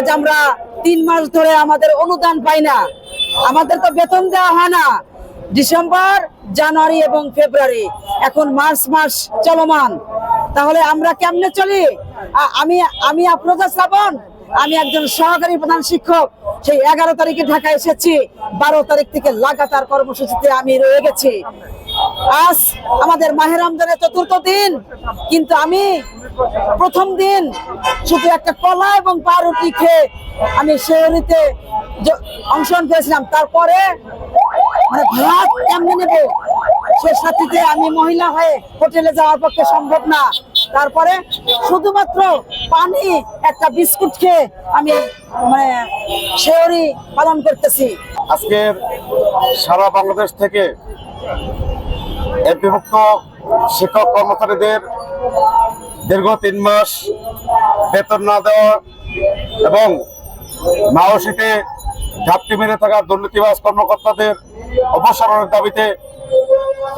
আজ আমরা তিন মাস ধরে আমাদের অনুদান পাই না। আমাদের তো বেতন দেওয়া হয় না। ডিসেম্বর, জানুয়ারি এবং ফেব্রুয়ারি, এখন মার্চ মাস চলমান। তাহলে আমরা কেমনে চলি? আমি আমি আফরোজা শ্রাবণ, আমি একজন সহকারী প্রধান শিক্ষক, সেই এগারো তারিখে ঢাকা এসেছি। বারো তারিখ থেকে লাগাতার কর্মসূচিতে আমি রয়ে গেছি। আজ আমাদের মাহের রমজানের চতুর্থ দিন, কিন্তু আমি প্রথম দিন শুধু একটা কলা এবং পাউরুটি খেয়ে আমি শেহরিতে অংশগ্রহণ করেছিলাম। তারপরে মানে ভাত কেমনে নেব? সে সাথীতে আমি মহিলা হয়ে হোটেলে যাওয়ার পক্ষে সম্ভব না। তারপরে শুধুমাত্র পানি, একটা বিস্কুট খেয়ে আমি মানে শেহরি পালন করতেছি। আজকের সারা বাংলাদেশ থেকে বিভক্ত শিক্ষক কর্মচারীদের দীর্ঘ তিন মাস বেতন না দেওয়া এবং মাওসিতে ঘাপটি মেরে থাকা দুর্নীতিবাজ কর্মকর্তাদের অপসারণের দাবিতে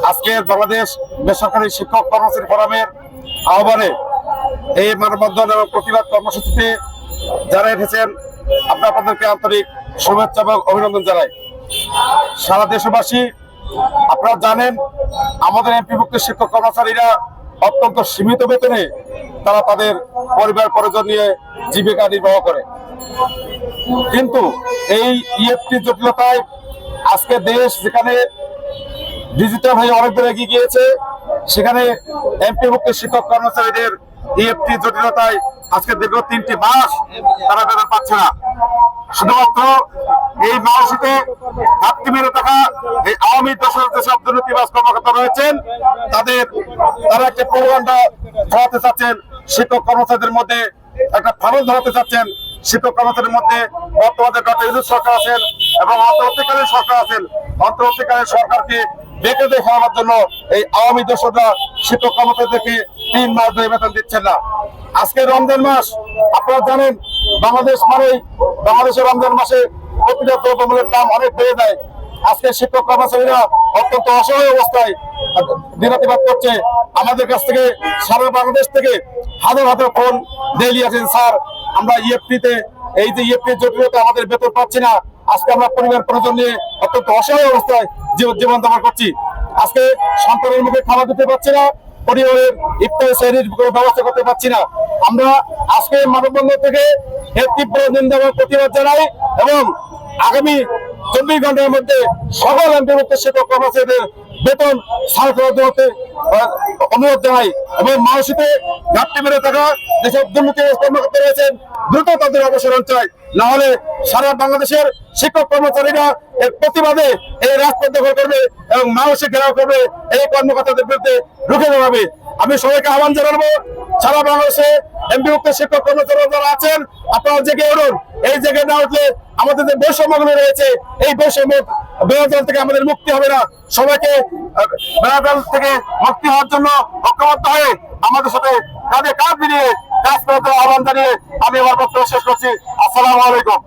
আজকের বাংলাদেশ বেসরকারি শিক্ষক কর্মচারী ফোরামের আহ্বানে এই মানববন্ধন এবং প্রতিবাদ কর্মসূচিতে যারা এসেছেন, আমরা আপনাদেরকে আন্তরিক শুভেচ্ছা এবং অভিনন্দন জানাই। সারা দেশবাসী, আপনারা জানেন, আমাদের এমপিভুক্ত শিক্ষক কর্মচারীরা অত্যন্ত সীমিত বেতনে তারা তাদের পরিবার পরিজন নিয়ে জীবিকা নির্বাহ করে। কিন্তু এই ইএফটি জটিলতায় আজকে দেশ যেখানে ডিজিটাল হয়ে অনেক দূর এগিয়ে গিয়েছে, সেখানে এমপিভুক্ত শিক্ষক কর্মচারীদের ইএফটি জটিলতায় আজকে দীর্ঘ তিনটি মাস তারা বেতন পাচ্ছে না। শুধুমাত্র এই মাসিতে ঘাটতি মেরে থাকা এই আওয়ামী দশের যেসব দুর্নীতিবাজ কর্মকর্তা রয়েছেন, তাদের তারা একটা প্রবন্ধা ধরাতে চাচ্ছেন। শিক্ষক কর্মচারীদের মধ্যে একটা ধরাতে চাচ্ছেন। শিক্ষক কর্মচারীর মধ্যে বর্তমানে ডক্টর সরকার আছেন এবং অন্তর্বর্তীকালীন সরকার আছেন। অন্তর্বর্তীকালীন সরকারকে দেখানোর জন্য এই আওয়ামী দোষরা শিক্ষক কর্মচারীদেরকে তিন মাস ধরে বেতন দিচ্ছেন না। আজকে রমজান মাস, আপনারা জানেন, বাংলাদেশ মানেই বাংলাদেশের রমজান মাসে প্রতিটা দ্রব্যমূল্যের দাম অনেক বেড়ে যায়। আজকে শিক্ষক কর্মচারীরা অত্যন্ত অসহায় অবস্থায় দিনাতিবাদ করছে। আমাদের কাছ থেকে, সারা বাংলাদেশ থেকে হাজার হাজার ফোন ডেইলি আছেন স্যার, আমরা ইএফটিতে এই যে ইএফটি জটিলতা আমাদের বেতন পাচ্ছি না। আজকে আমরা পরিবার প্রয়োজন নিয়ে অত্যন্ত অসহায় অবস্থায় জীবন জীবন যাপন করছি। আজকে সন্তানের মুখে খাবার দিতে পারছি না, পরিবারের ইফতার শ্রেণির ব্যবস্থা করতে পারছি না। আমরা আজকে মানববন্ধন থেকে এর তীব্র নিন্দা প্রতিবাদ জানাই এবং আগামী চব্বিশ ঘণ্টার মধ্যে সকল অন্তর্ভুক্ত শিক্ষক কর্মচারীদের বেতন ছাড় করার অনুরোধ জানাই। এবং মানসিতে ঘাটতি মেরে থাকা যেসব দুর্নীতি কর্মকর্তা রয়েছেন, দ্রুত তাদের অবসরণ চাই। না হলে সারা বাংলাদেশের শিক্ষক কর্মচারীরা এর প্রতিবাদে এই রাজপথ দখল করবে এবং মানুষের ঘেরাও করবে, এই কর্মকর্তাদের বিরুদ্ধে রুখে দাঁড়াবে। আমি সবাইকে আহ্বান জানাব, সারা বাংলাদেশে এমপিভুক্ত শিক্ষক কর্মচারী যারা আছেন, আপনারা জেগে উঠুন। এই জেগে না উঠলে আমাদের যে বৈষম্যগুলো রয়েছে, এই বৈষম্য বেড়াজাল থেকে আমাদের মুক্তি হবে না। সবাইকে বেড়াজাল থেকে মুক্তি হওয়ার জন্য ঐক্যবদ্ধ হয়ে আমাদের সাথে কাঁধে কাঁধ মিলিয়ে কাজ করার আহ্বান জানিয়ে আমি আমার বক্তব্য শেষ করছি। আসসালাম আলাইকুম।